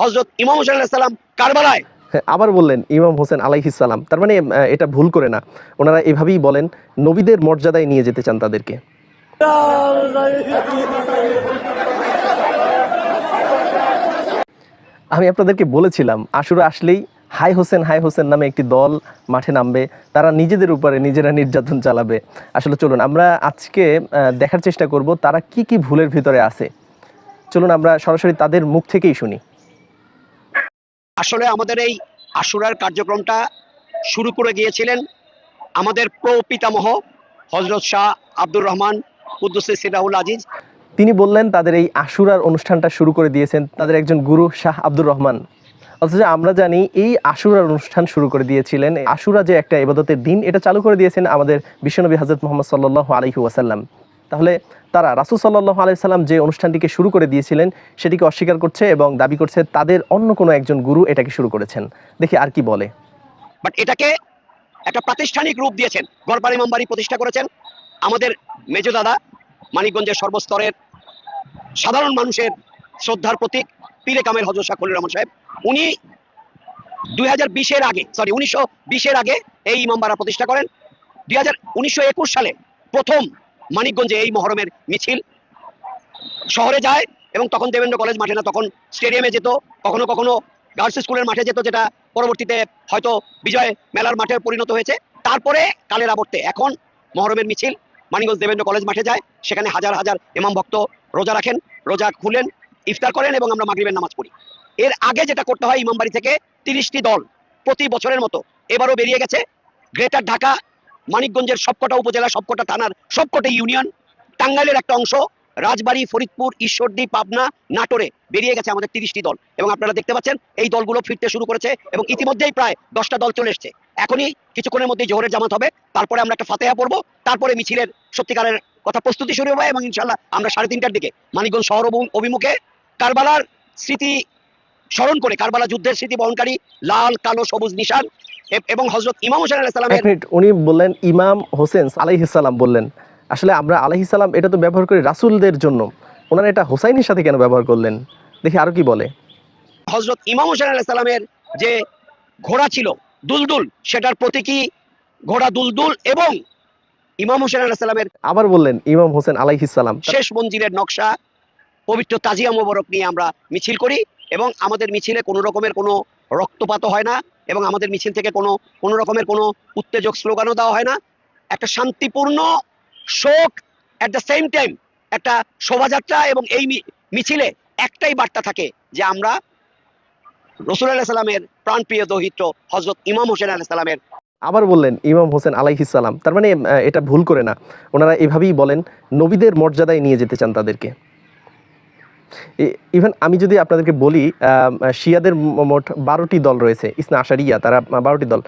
হজরত ইমাম হোসেন আলাইসাল্লাম কারবালায়। হ্যাঁ, আবার বললেন ইমাম হোসেন আলাইহিসাল্লাম তার মানে এটা ভুল করে না। ওনারা এভাবেই বলেন নবীদের মর্যাদায় নিয়ে যেতে চান তাদেরকে। আমি আপনাদেরকে বলেছিলাম আশুরা আসলেই হাই হোসেন হাই হোসেন নামে একটি দল মাঠে নামবে। তারা নিজেদের উপরে নিজেরা নির্যাতন চালাবে। আসলে চলুন আমরা আজকে দেখার চেষ্টা করব তারা কি কি ভুলের ভিতরে আছে। চলুন আমরা সরাসরি তাদের মুখ থেকেই শুনি। আসলে আমাদের এই আশুরার কার্যক্রমটা শুরু করে গিয়েছিলেন আমাদের প্রপিতামহ হজরত শাহ আব্দুর রহমান কুদ্দুসে সিরাউল আজিজ। তিনি বললেন, তাদের এই আশুরার অনুষ্ঠানটা শুরু করে দিয়েছেন তাদের একজন গুরু শাহ আব্দুর রহমান। অথচ আমরা জানি, এই আশুরার অনুষ্ঠান শুরু করে দিয়েছিলেন। আশুরা যে একটা এবাদতের দিন, এটা চালু করে দিয়েছেন আমাদের বিশ্বনবী হজরত মোহাম্মদ সাল্লাহ আলহি ওয়াসাল্লাম। তাহলে তারা রাসুল সাল্লাহ আলাই সাল্লাম যে অনুষ্ঠানটিকে শুরু করে দিয়েছিলেন, সেটিকে অস্বীকার করছে এবং দাবি করছে তাদের অন্য কোনো একজন গুরু এটাকে শুরু করেছেন। দেখি আর কি বলে। বাট এটাকে একটা প্রাতিষ্ঠানিক রূপ দিয়েছেন গড়পার ইমাম বাড়ি প্রতিষ্ঠা করেছেন। আমাদের মেজ দাদা মানিকগঞ্জের সর্বস্তরের সাধারণ মানুষের শ্রদ্ধার প্রতীক পীরে কামের হজর শাহ খলিল রহমান সাহেব। উনি দুই হাজার বিশের আগে সরি উনিশশো বিশের আগে এই ইমামবাড়া প্রতিষ্ঠা করেন। দুই হাজার সালে প্রথম মানিকগঞ্জে এই মহরমের মিছিল। শহরে যায় এবং তখন দেবেন্দ্র কলেজ মাঠে না, তখন স্টেডিয়ামে যেত, কখনো কখনো গার্লস স্কুলের মাঠে যেত, যেটা পরবর্তীতে হয়তো বিজয় মেলার মাঠে পরিণত হয়েছে। তারপরে কালের আবর্তে এখন মহরমের মিছিল, মানিকগঞ্জ দেবেন্দ্র কলেজ মাঠে যায়, সেখানে হাজার হাজার ইমাম ভক্ত রোজা রাখেন, রোজা খুলেন, ইফতার করেন এবং আমরা মাগরিবের নামাজ পড়ি। এর আগে যেটা করতে হয় ইমামবাড়ি থেকে তিরিশটি দল প্রতি বছরের মতো এবারও বেরিয়ে গেছে। গ্রেটার ঢাকা মানিকগঞ্জের সবকটা উপজেলা, সবকটা থানার, সবকটা ইউনিয়ন, টাঙ্গাইলের একটা অংশ, রাজবাড়ী, ফরিদপুর, ঈশ্বরদী, পাবনা, নাটোরে বেরিয়ে গেছে আমাদের তিরিশটি দল। এবং আপনারা দেখতে পাচ্ছেন, এই দলগুলো ফিরতে শুরু করেছে এবং ইতিমধ্যেই প্রায় দশটা দল চলে এসছে। এখনই কিছুক্ষণের মধ্যেই জোহরের জামাত হবে, তারপরে আমরা একটা ফাতেহা পড়ব, তারপরে মিছিলের সত্যিকারের কথা প্রস্তুতি শুরু হবে এবং ইনশাল্লাহ আমরা সাড়ে তিনটার দিকে মানিকগঞ্জ শহর অভিমুখে কারবালার স্মৃতি স্মরণ করে, কারবালা যুদ্ধের স্মৃতি বহনকারী লাল, কালো, সবুজ, নিশান এবং হজরত ইমাম হোসেন এক মিনিট উনি বললেন ইমাম হোসেন আলাইহিসাল্লাম বললেন। আসলে আমরা আলাইহিসাল্লাম এটা তো ব্যবহার করি রাসূলদের জন্য। ওনারা এটা হোসাইনের সাথে কেন ব্যবহার করলেন? দেখি আরও কি বলে। হজরত ইমাম হোসেন আলাহ সালামের যে ঘোড়া ছিল দুলদুল সেটার প্রতীকী ঘোড়া দুলদুল এবং ইমাম হোসেন আলাহ আবার বললেন ইমাম হোসেন আলাইহিসাল্লাম শেষ মঞ্জিলের নকশা পবিত্র তাজিয়া মোবারক নিয়ে আমরা মিছিল করি। এবং আমাদের মিছিলে কোনো রকমের কোনো রক্তপাত হয় না এবং আমাদের মিছিল থেকে কোনো কোনো রকমের কোনো উত্তেজক স্লোগানও দেওয়া হয় না। একটা শান্তিপূর্ণ শোক অ্যাট দ্য সেম টাইম একটা শোভাযাত্রা এবং এই মিছিলে একটাই বার্তা থাকে যে আমরা রসুল আলাহ সাল্লামের প্রাণপ্রিয় দহিত্র হজরত ইমাম হোসেন আলাহ সাল্লামের আবার বললেন ইমাম হোসেন আলাইহিসাল্লাম তার মানে এটা ভুল করে না। ওনারা এভাবেই বলেন, নবীদের মর্যাদায় নিয়ে যেতে চান তাদেরকে। ইভেন আমি যদি আপনাদেরকে বলি শিয়াদের মোট বারোটি দল রয়েছে, ইসনা আশারিয়া, তারা বারোটি দল।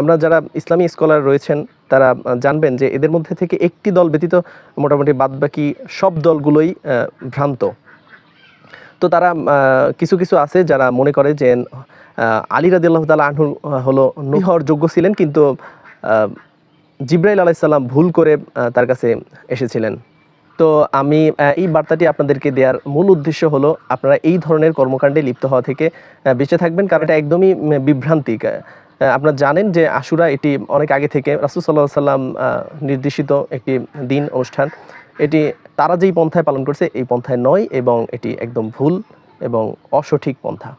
আমরা যারা ইসলামী স্কলার রয়েছেন, তারা জানবেন যে এদের মধ্যে থেকে একটি দল ব্যতীত মোটামুটি বাদবাকি সব দলগুলোই ভ্রান্ত। তো তারা কিছু কিছু আছে যারা মনে করে যে আলী রাদিল্লাহ তালা আনহু হলো নবী হওয়ার যোগ্য ছিলেন, কিন্তু জিব্রাইল আলাইসাল্লাম ভুল করে তার কাছে এসেছিলেন। তো আমি এই বার্তাটি আপনাদেরকে দেওয়ার মূল উদ্দেশ্য হলো আপনারা এই ধরনের কর্মকাণ্ডে লিপ্ত হওয়া থেকে বেঁচে থাকবেন। কারণ এটা একদমই বিভ্রান্তিক। আপনারা জানেন যে আশুরা এটি অনেক আগে থেকে রাসুল সাল্লাহ সাল্লাম নির্দেশিত একটি দিন, অনুষ্ঠান। এটি তারা যেই পন্থায় পালন করছে, এই পন্থায় নয় এবং এটি একদম ভুল এবং অসঠিক পন্থা।